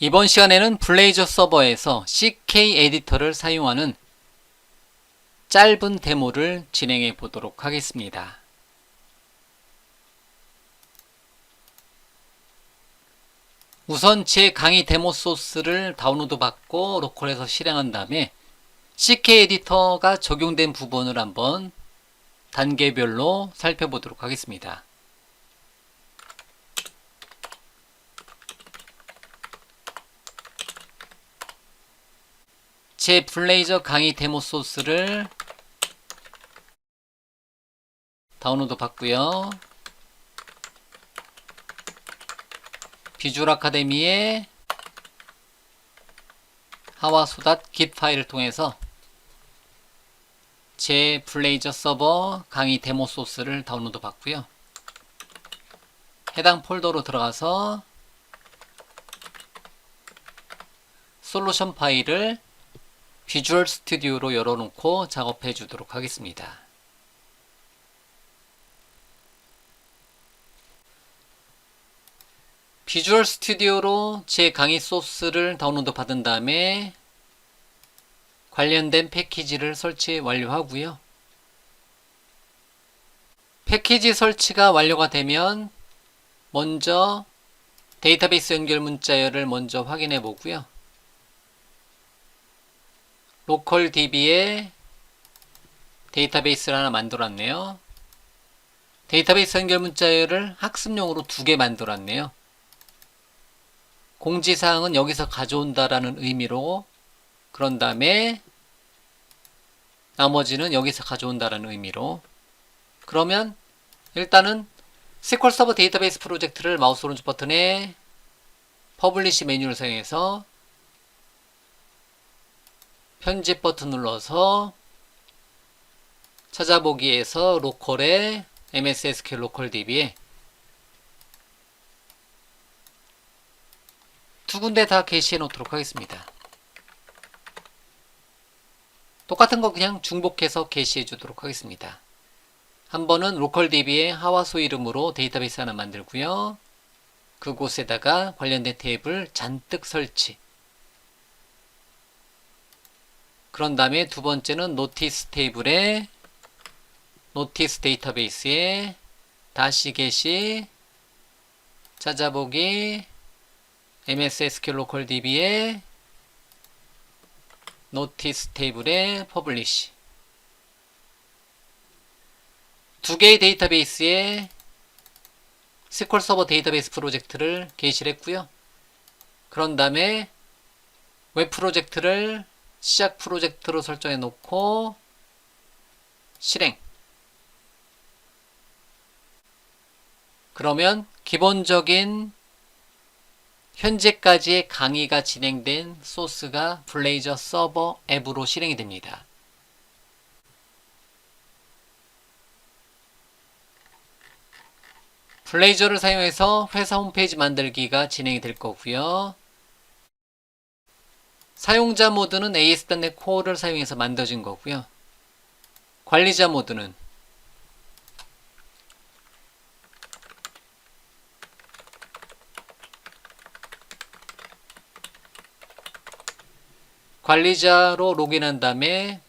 이번 시간에는 블레이저 서버에서 CK 에디터를 사용하는 짧은 데모를 진행해 보도록 하겠습니다. 우선 제 강의 데모 소스를 다운로드 받고 로컬에서 실행한 다음에 CK 에디터가 적용된 부분을 한번 단계별로 살펴보도록 하겠습니다. 제 블레이저 강의 데모 소스를 다운로드 받고요. 비주얼 아카데미의 하와소닷 git 파일을 통해서 제 블레이저 서버 강의 데모 소스를 다운로드 받고요. 해당 폴더로 들어가서 솔루션 파일을 비주얼 스튜디오로 열어놓고 작업해 주도록 하겠습니다. 비주얼 스튜디오로 제 강의 소스를 다운로드 받은 다음에 관련된 패키지를 설치 완료하고요. 패키지 설치가 완료가 되면 먼저 데이터베이스 연결 문자열을 먼저 확인해 보고요. 로컬 DB에 데이터베이스를 하나 만들었네요. 데이터베이스 연결 문자열을 학습용으로 두 개 만들었네요. 공지사항은 여기서 가져온다라는 의미로 그런 다음에 나머지는 여기서 가져온다라는 의미로 그러면 일단은 SQL 서버 데이터베이스 프로젝트를 마우스 오른쪽 버튼에 퍼블리시 메뉴를 사용해서 편집 버튼 눌러서 찾아보기에서 로컬에 MS SQL 로컬 DB에 두 군데 다 게시해 놓도록 하겠습니다. 똑같은 거 그냥 중복해서 게시해 주도록 하겠습니다. 한 번은 로컬 DB의 하와소 이름으로 데이터베이스 하나 만들고요. 그곳에다가 관련된 테이블 잔뜩 설치. 그런 다음에 두 번째는 노티스 테이블에 노티스 데이터베이스에 다시 게시 찾아보기 MS SQL 로컬 DB에 노티스 테이블에 퍼블리시 두 개의 데이터베이스에 SQL 서버 데이터베이스 프로젝트를 게시를 했고요. 그런 다음에 웹 프로젝트를 시작 프로젝트로 설정해 놓고 실행 그러면 기본적인 현재까지의 강의가 진행된 소스가 블레이저 서버 앱으로 실행이 됩니다. 블레이저를 사용해서 회사 홈페이지 만들기가 진행이 될 거고요. 사용자 모드는 AS.NET Core를 사용해서 만들어진 거고요. 관리자 모드는 관리자로 로그인한 다음에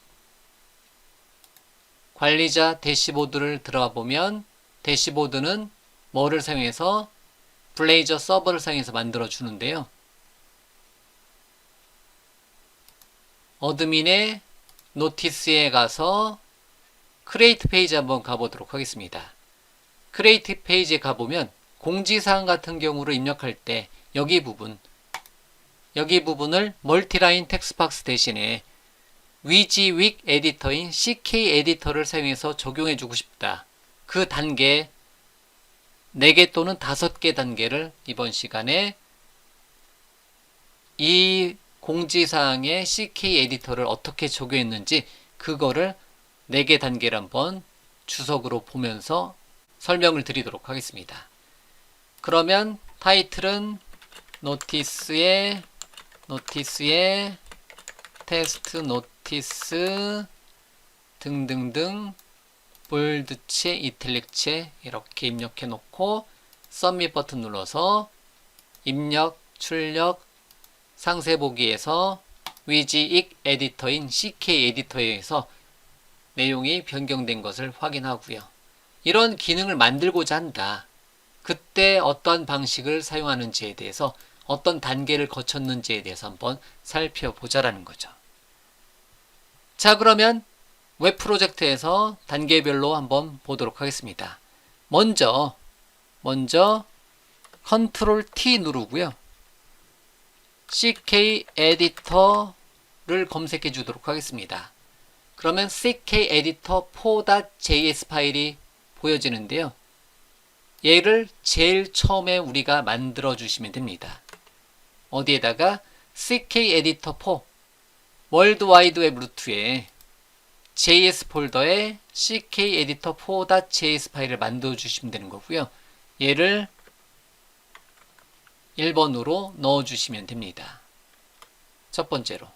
관리자 대시보드를 들어가 보면 대시보드는 뭐를 사용해서 블레이저 서버를 사용해서 만들어 주는데요. 어드민의 노티스에 가서 크레이트 페이지 한번 가보도록 하겠습니다. 크레이트 페이지에 가보면 공지사항 같은 경우를 입력할 때 여기 부분 여기 부분을 멀티라인 텍스박스 대신에 위지윅 에디터인 CK 에디터를 사용해서 적용해 주고 싶다. 그 단계 4개 또는 5개 단계를 이번 시간에 이 공지사항에 CK 에디터를 어떻게 적용했는지 그거를 4개 단계를 한번 주석으로 보면서 설명을 드리도록 하겠습니다. 그러면 타이틀은 노티스에 노티스에 테스트 노티스 등등등 볼드체 이틀릭체 이렇게 입력해 놓고 썸밋 버튼 눌러서 입력 출력 상세 보기에서 위지익 에디터인 CK 에디터에서 내용이 변경된 것을 확인하고요. 이런 기능을 만들고자 한다. 그때 어떤 방식을 사용하는지에 대해서 어떤 단계를 거쳤는지에 대해서 한번 살펴보자라는 거죠. 자, 그러면 웹 프로젝트에서 단계별로 한번 보도록 하겠습니다. 먼저, 먼저 컨트롤 T 누르고요. CK 에디터를 검색해 주도록 하겠습니다. 그러면 CK 에디터 4.js 파일이 보여지는데요. 얘를 제일 처음에 우리가 만들어 주시면 됩니다. 어디에다가 CK 에디터 4 월드 와이드 웹 루트에 JS 폴더에 CK 에디터 4.js 파일을 만들어 주시면 되는 거고요. 얘를 1번으로 넣어 주시면 됩니다. 첫 번째로.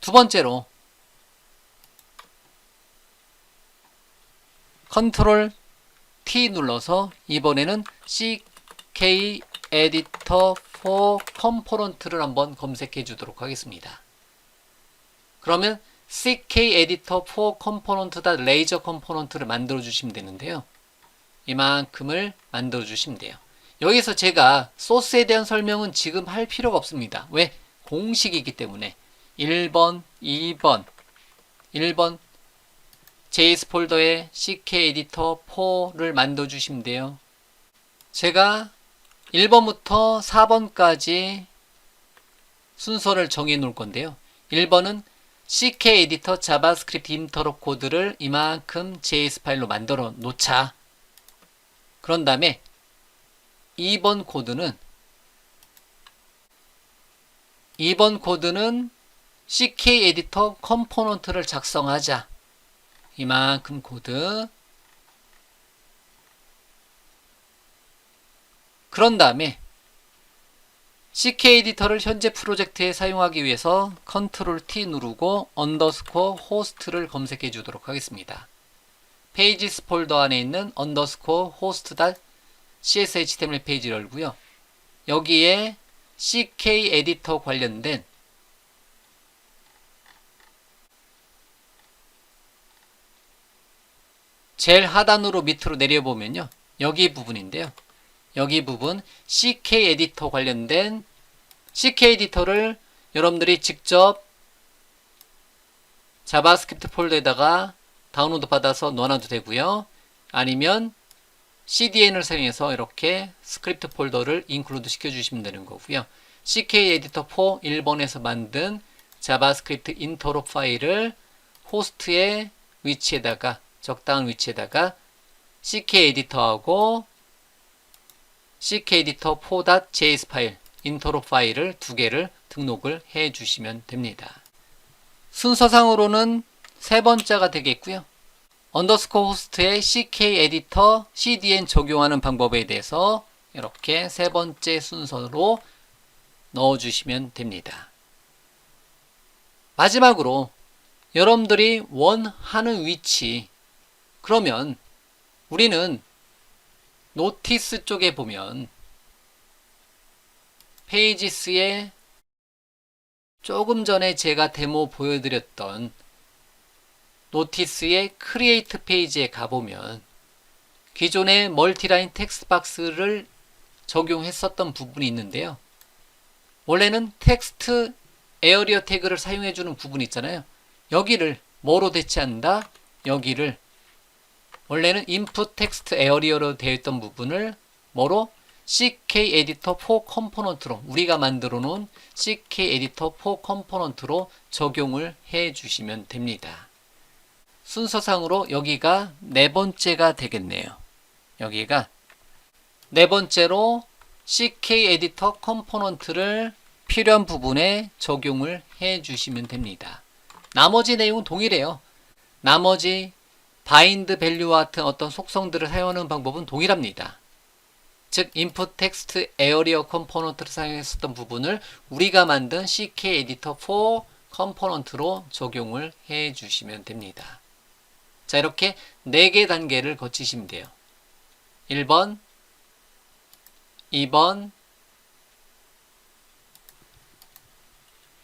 두 번째로 컨트롤 T 눌러서 이번에는 CK 에디터 4 컴포넌트를 한번 검색해 주도록 하겠습니다. 그러면 CK 에디터 4 컴포넌트다 레이저 컴포넌트를 만들어 주시면 되는데요. 이만큼을 만들어 주시면 돼요. 여기서 제가 소스에 대한 설명은 지금 할 필요가 없습니다. 왜? 공식이기 때문에 1번, 2번, 1번 JS 폴더에 CK 에디터 4를 만들어 주시면 돼요. 제가 1번부터 4번까지 순서를 정해 놓을 건데요. 1번은 CK 에디터 자바스크립트 인터럽 코드를 이만큼 JS 파일로 만들어 놓자. 그런 다음에 2번 코드는 2번 코드는 CK 에디터 컴포넌트를 작성하자. 이만큼 코드. 그런 다음에 CK 에디터를 현재 프로젝트에 사용하기 위해서 컨트롤 T 누르고 언더스코어 호스트를 검색해 주도록 하겠습니다. 페이지스 폴더 안에 있는 언더스코어 호스트 달 CSHTML 페이지를 열고요. 여기에 CK 에디터 관련된 제일 하단으로 밑으로 내려보면요. 여기 부분인데요. 여기 부분 CK 에디터 관련된 CK 에디터를 여러분들이 직접 자바스크립트 폴더에다가 다운로드 받아서 넣어놔도 되고요. 아니면 CDN을 사용해서 이렇게 스크립트 폴더를 인클루드 시켜주시면 되는 거고요. CK 에디터 4 1번에서 만든 자바스크립트 인터로 파일을 호스트의 위치에다가 적당한 위치에다가 CK 에디터하고 CK 에디터 4.js 파일, 인터로 파일을 두 개를 등록을 해 주시면 됩니다. 순서상으로는 세 번째가 되겠고요. 언더스코 호스트의 CK 에디터 CDN 적용하는 방법에 대해서 이렇게 세 번째 순서로 넣어 주시면 됩니다. 마지막으로 여러분들이 원하는 위치 그러면 우리는 노티스 쪽에 보면 페이지스에 조금 전에 제가 데모 보여드렸던 노티스의 크리에이트 페이지에 가보면 기존의 멀티라인 텍스트 박스를 적용했었던 부분이 있는데요. 원래는 텍스트 에어리어 태그를 사용해주는 부분이 있잖아요. 여기를 뭐로 대체한다? 여기를 원래는 input text area로 되어 있던 부분을 뭐로 CK 에디터 4 컴포넌트로 우리가 만들어 놓은 CK 에디터 4 컴포넌트로 적용을 해 주시면 됩니다. 순서상으로 여기가 네 번째가 되겠네요. 여기가 네 번째로 CK 에디터 컴포넌트를 필요한 부분에 적용을 해 주시면 됩니다. 나머지 내용은 동일해요. 나머지 바인드 밸류와 같은 어떤 속성들을 사용하는 방법은 동일합니다. 즉 input text area 컴포넌트를 사용했었던 부분을 우리가 만든 CK 에디터 4 컴포넌트로 적용을 해 주시면 됩니다. 자, 이렇게 4개 단계를 거치시면 돼요. 1번, 2번,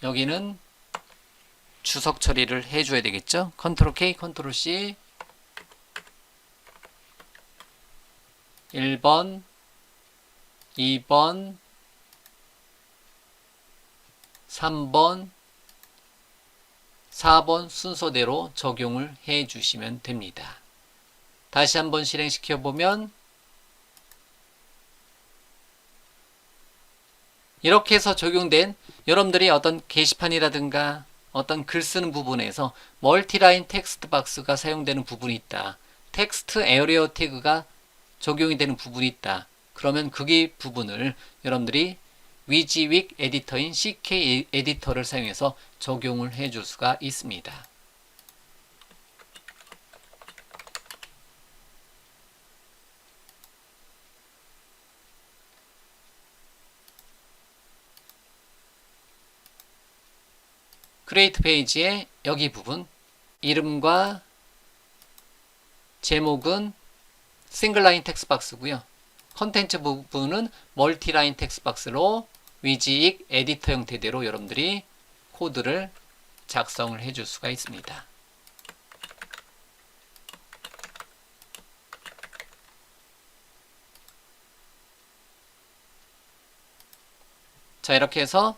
여기는 주석 처리를 해줘야 되겠죠? 컨트롤 K, 컨트롤 C 1번, 2번, 3번, 4번 순서대로 적용을 해 주시면 됩니다. 다시 한번 실행시켜 보면 이렇게 해서 적용된 여러분들이 어떤 게시판이라든가 어떤 글 쓰는 부분에서 멀티라인 텍스트 박스가 사용되는 부분이 있다. 텍스트 에어리어 태그가 적용이 되는 부분이 있다. 그러면 그기 부분을 여러분들이 위지윅 에디터인 CK 에디터를 사용해서 적용을 해줄 수가 있습니다. 크리에이트 페이지의 여기 부분 이름과 제목은 싱글 라인 텍스박스고요. 컨텐츠 부분은 멀티 라인 텍스박스로 위지익 에디터 형태대로 여러분들이 코드를 작성을 해줄 수가 있습니다. 자 이렇게 해서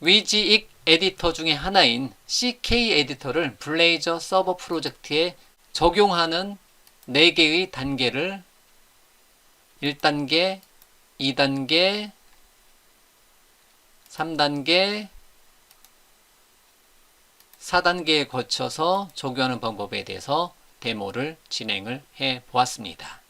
위지익 에디터 중에 하나인 CK 에디터를 블레이저 서버 프로젝트에 적용하는 4개의 단계를 1단계, 2단계, 3단계, 4단계에 거쳐서 적용하는 방법에 대해서 데모를 진행을 해 보았습니다.